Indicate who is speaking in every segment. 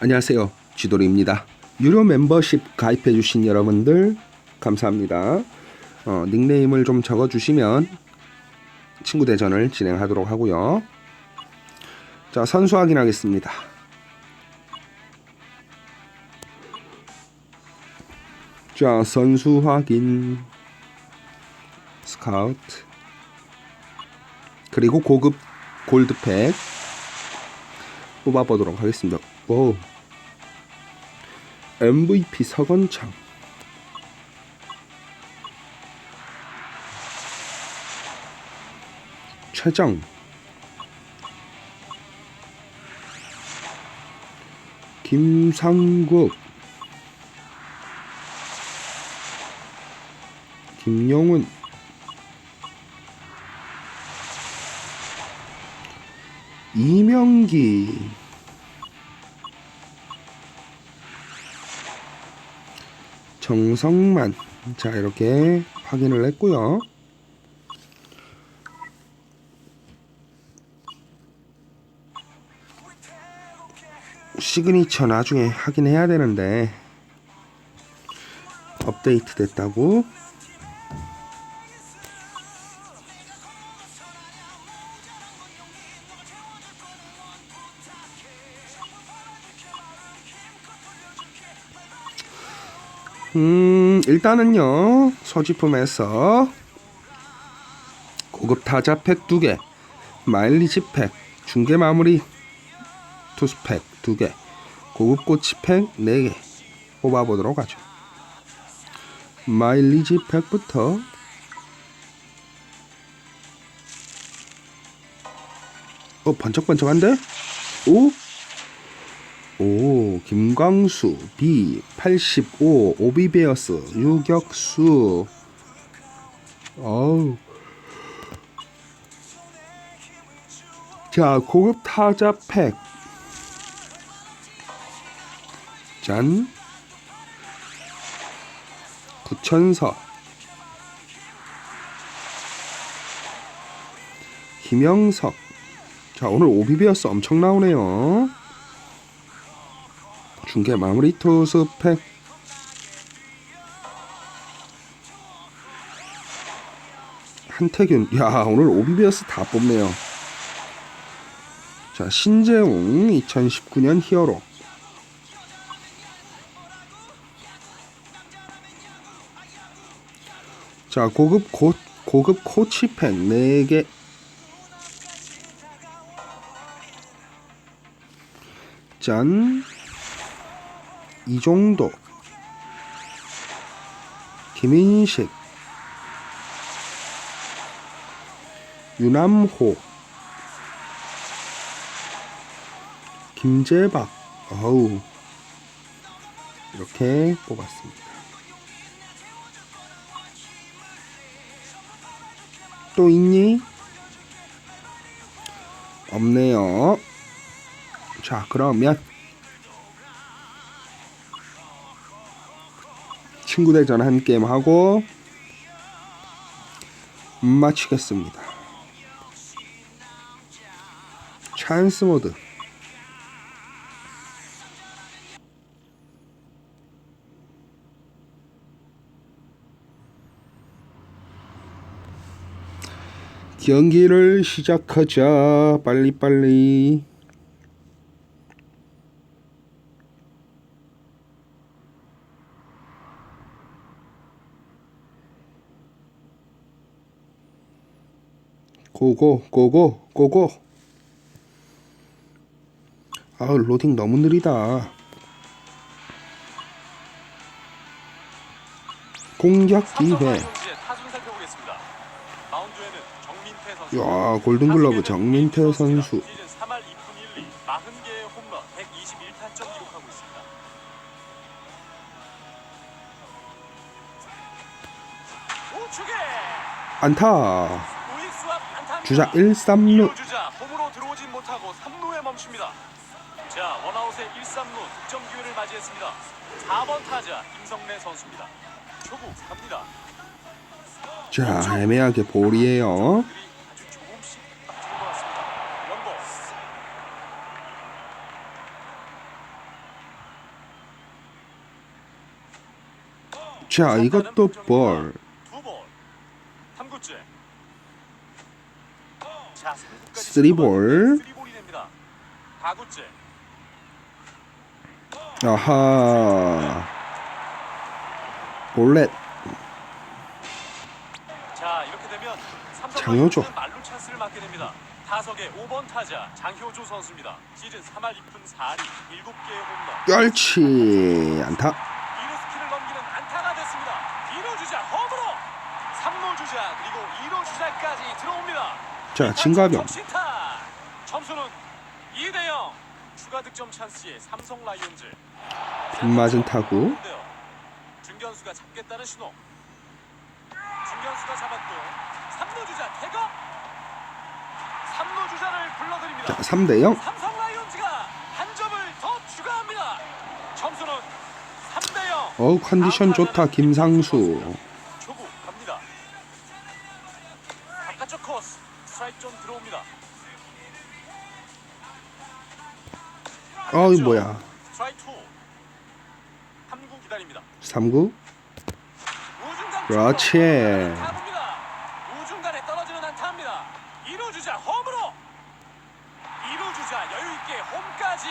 Speaker 1: 안녕하세요. 쥐돌이입니다. 유료 멤버십 가입해주신 여러분들 감사합니다. 어, 닉네임을 좀 적어주시면 친구 대전을 진행하도록 하고요. 자, 선수 확인하겠습니다. 자, 선수 확인. 스카우트. 그리고 고급 골드팩 뽑아보도록 하겠습니다. 오. MVP 서건창. 최정. 김상국. 김영훈. 이명기. 정성만 자 이렇게 확인을 했고요. 시그니처 나중에 확인해야 되는데 업데이트 됐다고 음, 일단은요, 소지품에서 고급 타자 팩 2개, 마일리지 팩, 중계 마무리 투수 팩 2개, 고급 꼬치 팩 4개 뽑아보도록 하죠. 마일리지 팩부터 어, 번쩍번쩍한데? 오? 오, 김광수, B, 85, 오비베어스, 유격수. 어우. 자, 고급 타자 팩. 짠. 구천서. 김영석. 자, 오늘 오비베어스 엄청 나오네요. 중계 마무리 투수 팩. 한태균. 야 오늘 오비베어스 다 뽑네요. 자 신재웅 2019년 히어로. 자 고급 고, 고급 코치팩 4개. 짠 이정도 김인식 유남호 김재박 어우 이렇게 뽑았습니다. 또 있니? 없네요. 자, 그러면 친구들 전한 게임 하고 마치겠습니다. 찬스 모드. 경기를 시작하자. 빨리빨리. 고고 고고 고고. 아 로딩 너무 느리다. 공격 기회. 야 골든글러브 정민태 선수
Speaker 2: 시즌 3할 2푼 1리 40개의 홈런 121타점 기록하고 있습니다. 우측에!
Speaker 1: 안타 주자 1, 3루
Speaker 2: 자, 홈으로 들어오진 못하고 3루에 멈춥니다. 자, 원아웃의 1, 3루 득점 기회를 맞이했습니다. 4번 타자 김성래 선수입니다. 초구 갑니다.
Speaker 1: 자, 애매하게 볼이에요. 자, 이것도 볼. 쓰리 볼.
Speaker 2: 3볼이 됩니다 4구째
Speaker 1: 아하. 볼렛.
Speaker 2: 자 이렇게 되면
Speaker 1: 장효조.
Speaker 2: 말루 찬스를 맞게 됩니다 타석의 5번 타자 장효조 선수입니다 시즌 3할 2푼 4리 7개의 홈런
Speaker 1: 멸치 안타.
Speaker 2: 2루 스키를 넘기는 안타가 됐습니다 2루 주자 홈으로 3루 주자 그리고 2루 주자까지 들어옵니다
Speaker 1: 자, 진가병.
Speaker 2: 점수는 2대 0 추가 득점 찬스의 삼성 라이온즈
Speaker 1: 빗맞은 타구.
Speaker 2: 중견수가 잡겠다는 신호 중견수가 잡았고 3루 주자 태거 3루 주자를 불러드립니다
Speaker 1: 자, 3대 0.
Speaker 2: 삼성 라이온즈가 한 점을 더 추가합니다 점수는 3대 0
Speaker 1: 어우, 컨디션 좋다. 김상수. 어이 뭐야.
Speaker 2: 스트라이크 2. 3구 기다립니다.
Speaker 1: 3구.
Speaker 2: 우중간
Speaker 1: 그렇지.
Speaker 2: 타구입니다. 우중간에 떨어지는 안타입니다. 2루 주자 홈으로 2루 주자 여유 있게 홈까지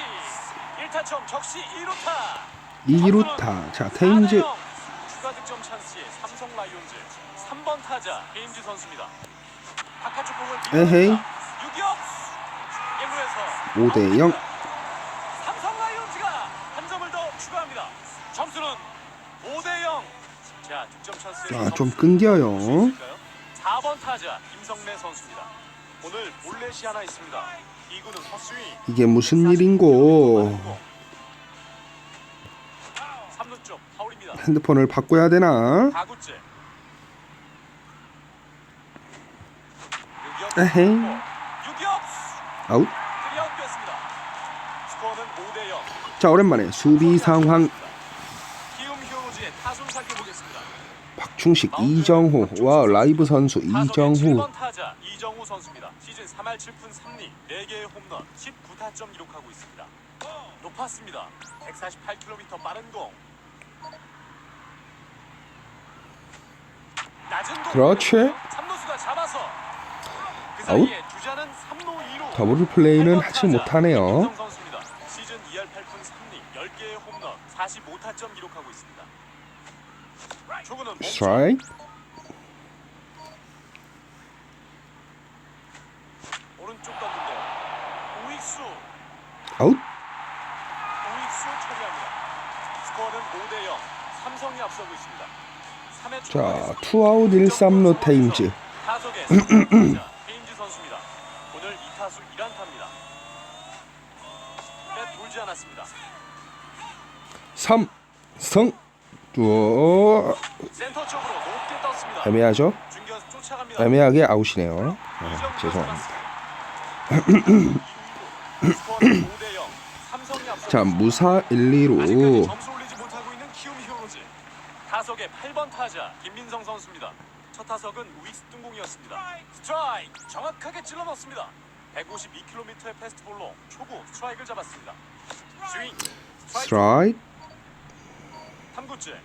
Speaker 2: 1타점 적시 2루타
Speaker 1: 2루타. 자, 테임즈.
Speaker 2: 추가 득점 찬스의 삼성 라이온즈 3번 타자 헤임즈 선수입니다. 바깥쪽 공을
Speaker 1: 에헤이.
Speaker 2: 유격 1루에서
Speaker 1: 5대 0.
Speaker 2: 삼성 라이온즈가 한 점을 더 추가합니다. 점수는 5대 0. 자, 득점 찬스의
Speaker 1: 아, 좀 끊겨요.
Speaker 2: 볼수 있을까요? 4번 타자 김성래 선수입니다. 오늘 볼넷이 하나 있습니다. 2구는 헛스윙.
Speaker 1: 이게 무슨 일인고.
Speaker 2: 3루 쪽 파울입니다.
Speaker 1: 핸드폰을 바꿔야 되나?
Speaker 2: 4구째.
Speaker 1: 에헤이.
Speaker 2: 유격
Speaker 1: 아웃.
Speaker 2: 트리아웃 됐습니다. 스코어는 5대 0.
Speaker 1: 자, 오랜만에 수비 상황. 박충식, 이정후. 와, 라이브 선수 이정후.
Speaker 2: 7번 타자 이정후 선수입니다. 시즌 3할 7푼 3리 4개의 홈런 19타점 기록하고 있습니다. 높았습니다. 148km 빠른 공. 낮은 공.
Speaker 1: 그렇지.
Speaker 2: 3루수가 잡아서 그
Speaker 1: 아웃.
Speaker 2: 사이에 주자는 3루 2루.
Speaker 1: 더블 플레이는 하지 못하네요.
Speaker 2: 김성 선수입니다. 시즌 2할 8푼 3리 10개의 홈런 45타점 기록하고 있습니다.
Speaker 1: 스트라이크.
Speaker 2: 오른쪽 떴는데요. 우익수
Speaker 1: 아웃.
Speaker 2: 우익수 처리합니다. 스코어는 5대 0. 삼성이 앞서고 있습니다. 3회
Speaker 1: 자, 투아웃 1, 3루 테임즈.
Speaker 2: 선수입니다. 테임즈 선수입니다. 오늘 2타수 1안타입니다. 배 돌지 않았습니다.
Speaker 1: 삼성.
Speaker 2: 떴습니다.
Speaker 1: 애매하죠? 애매하게 아웃이네요. 아, 죄송합니다.
Speaker 2: 스코어는 5대 0. 삼성이 앞서고
Speaker 1: 자. 무사 1,
Speaker 2: 아직까지
Speaker 1: 2루.
Speaker 2: 점수 올리지 못하고 있는 키움 히어로즈. 타석의 8번 타자 김민성 선수입니다. 첫 타석은 우익수 뜬공이었습니다. 스트라이크 정확하게 찔러 넣습니다. 152km의 패스트볼로 초구 스트라이크를 잡았습니다. 스윙 스트라이크. 3구째.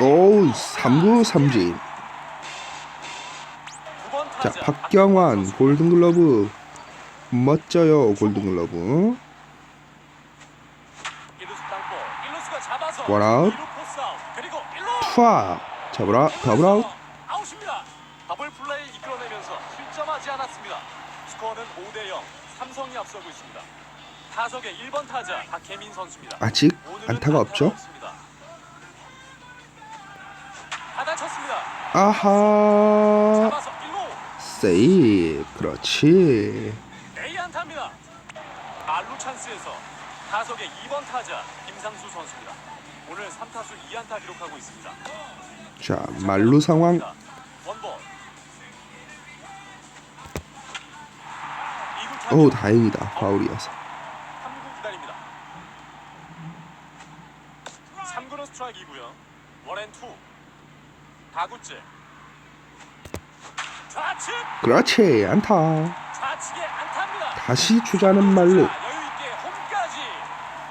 Speaker 1: 오, 3구 삼진.
Speaker 2: 9번
Speaker 1: 자, 박경환. 골든글러브. 멋져요, 골든글러브. 원아웃. 푸아. 잡으라. 더블 아웃.
Speaker 2: 아웃입니다. 더블 플레이 이끌어내면서 실점하지 않았습니다. 스코어는 5대 0. 삼성이 앞서고 있습니다. 타석의 1번 타자 박혜민 선수입니다.
Speaker 1: 아직 안타가 없죠? 아하.
Speaker 2: 잡아서 1루
Speaker 1: 세이브. 그렇지.
Speaker 2: 내이 안타입니다. 말루 찬스에서 타석의 2번 타자 김상수 선수입니다. 오늘 3타수 2안타 기록하고 있습니다.
Speaker 1: 자, 말루 상황. 오, 다행이다. 파울이어서.
Speaker 2: 3구 기다립니다. 3구는 스트라이크이고요. 원앤투. 4구째. 좌측
Speaker 1: 그렇지. 안타.
Speaker 2: 좌측에 안타입니다.
Speaker 1: 다시 주자는 말루.
Speaker 2: 여유 있게 홈까지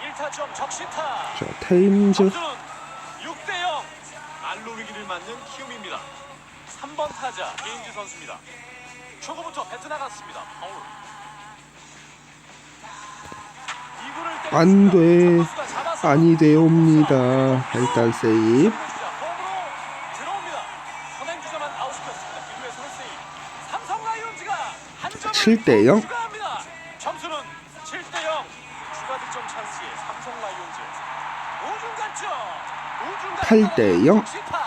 Speaker 2: 1타점 적시타.
Speaker 1: 자, 테임즈
Speaker 2: 점수는 6대 0. 알로 위기를 맞는 키움입니다. 3번 타자 게임즈 선수입니다. 초구부터 배트 나갔습니다. 파울.
Speaker 1: 안 돼. 아니 되옵니다. 일단
Speaker 2: 점을
Speaker 1: 7대 0.
Speaker 2: 추가합니다. 점수는 7대 0. 추가 득점 찬스에 삼성 라이온즈. 우중 간점. 우중
Speaker 1: 8대 0.
Speaker 2: 적시타.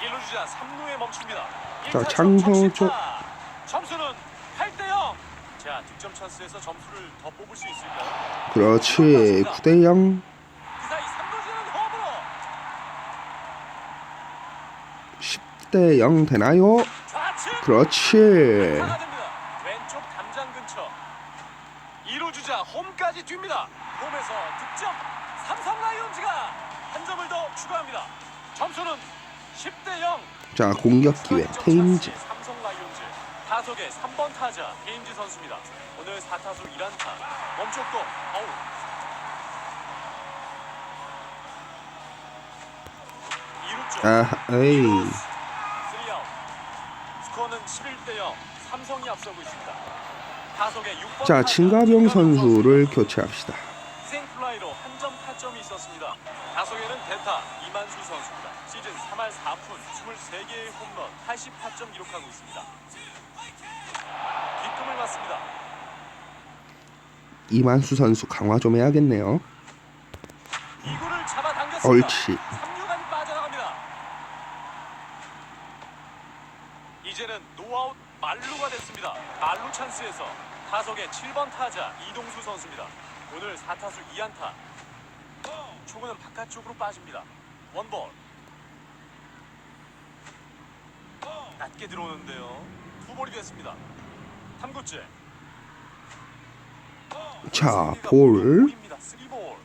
Speaker 2: 1루 주자 3루에 멈춥니다.
Speaker 1: 자,
Speaker 2: 일타점
Speaker 1: 장효조.
Speaker 2: 적시타. 점수는 8대 0. 자, 득점 찬스에서 점수를 더 뽑을 수 있을까요?
Speaker 1: 그렇지 9대
Speaker 2: 0그 사이 3루주는 홈으로
Speaker 1: 10대 0 되나요? 그렇지.
Speaker 2: 왼쪽 담장 근처. 2루 주자 홈까지 뜁니다. 홈에서 득점. 삼성 라이온즈가 한 점을 더 추가합니다. 점수는 10대 0.
Speaker 1: 자 공격 기회 테임즈
Speaker 2: 타석의 3번 타자 게임즈 선수입니다. 오늘 4타수 1안타. 멈췄고 아웃. 이루 쪽.
Speaker 1: 아 에이
Speaker 2: 3아웃. 스코어는 11대 0. 삼성이 앞서고 있습니다. 타석의 6번
Speaker 1: 자 진가병 선수를 교체합시다
Speaker 2: 점 타점이 있었습니다. 타석에는 대타 이만수 선수입니다. 시즌 3할 4푼 23개의 홈런 88점 기록하고 있습니다. 뒷금을 맞습니다.
Speaker 1: 이만수 선수 강화 좀 해야겠네요
Speaker 2: 2구를 잡아당겼습니다.
Speaker 1: 옳지
Speaker 2: 3루간 빠져나갑니다. 이제는 노아웃 말루가 됐습니다. 말루 찬스에서 타석의 7번 타자 이동수 선수입니다. 오늘 4타수 2안타. 초구는 바깥쪽으로 빠집니다. 원볼. 낮게 들어오는데요. 투볼이 됐습니다. 3구째.
Speaker 1: 자, 볼.
Speaker 2: 3볼.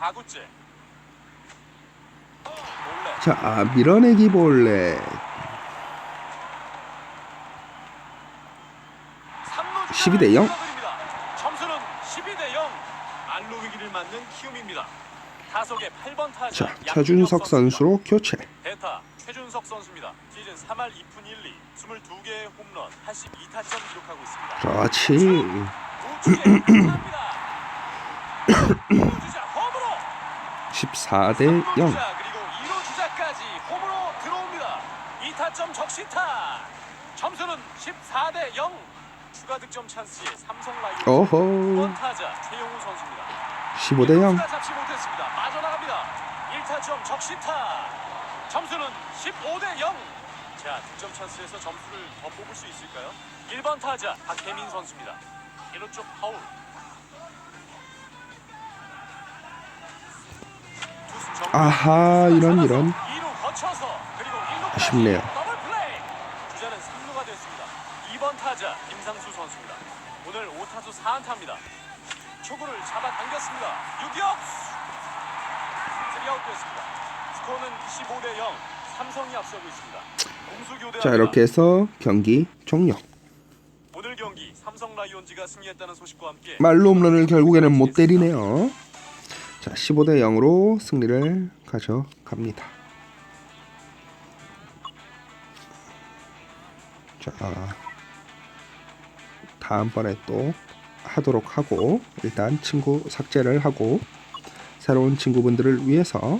Speaker 2: 4구째. 몰래.
Speaker 1: 자 밀어내기 볼넷 12대 0.
Speaker 2: 점수는 12대 0. 알로 위기를 맞는 키움입니다. 타석의 8번 타자
Speaker 1: 자 최준석 선수로 교체
Speaker 2: 대타 최준석 선수입니다. 시즌 3할 2푼 1리 22개의 홈런 82타점 기록하고 있습니다.
Speaker 1: 그렇지
Speaker 2: 우측에 합니다. 주자 홈으로
Speaker 1: 14 대 0
Speaker 2: 주자 그리고 2루 주자까지 홈으로 들어옵니다. 2타점 적시타. 점수는 14 대 0. 추가 득점 찬스에 삼성 라이온
Speaker 1: 어허
Speaker 2: 타자 최용우 선수입니다.
Speaker 1: 15 대 0
Speaker 2: 타점 적시타. 점수는 15 대 0. 자, 득점 찬스에서 점수를 더 뽑을 수 있을까요? 1번 타자 박혜민 선수입니다. 1루 쪽 파울.
Speaker 1: 아하 이런 이런
Speaker 2: 2루 거쳐서 그리고 1루까지
Speaker 1: 아쉽네요.
Speaker 2: 주자는 3루가 됐습니다. 2번 타자 김상수 선수입니다. 오늘 5타수 4안타입니다. 초구를 잡아당겼습니다. 유격수 3아웃 됐습니다. 스코어는 15대 0. 삼성이 앞서고 있습니다. 공수 교대
Speaker 1: 자 이렇게 해서 경기 종료
Speaker 2: 오늘 경기 삼성 라이온즈가 승리했다는 소식과 함께
Speaker 1: 말로 홈런을 결국에는 못 때리네요 자 15대 0으로 승리를 가져갑니다 자 다음번에 또 하도록 하고 일단 친구 삭제를 하고 새로운 친구분들을 위해서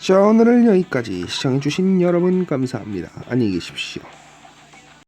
Speaker 1: 자자 오늘은 여기까지 시청해주신 여러분 감사합니다. 안녕히 계십시오.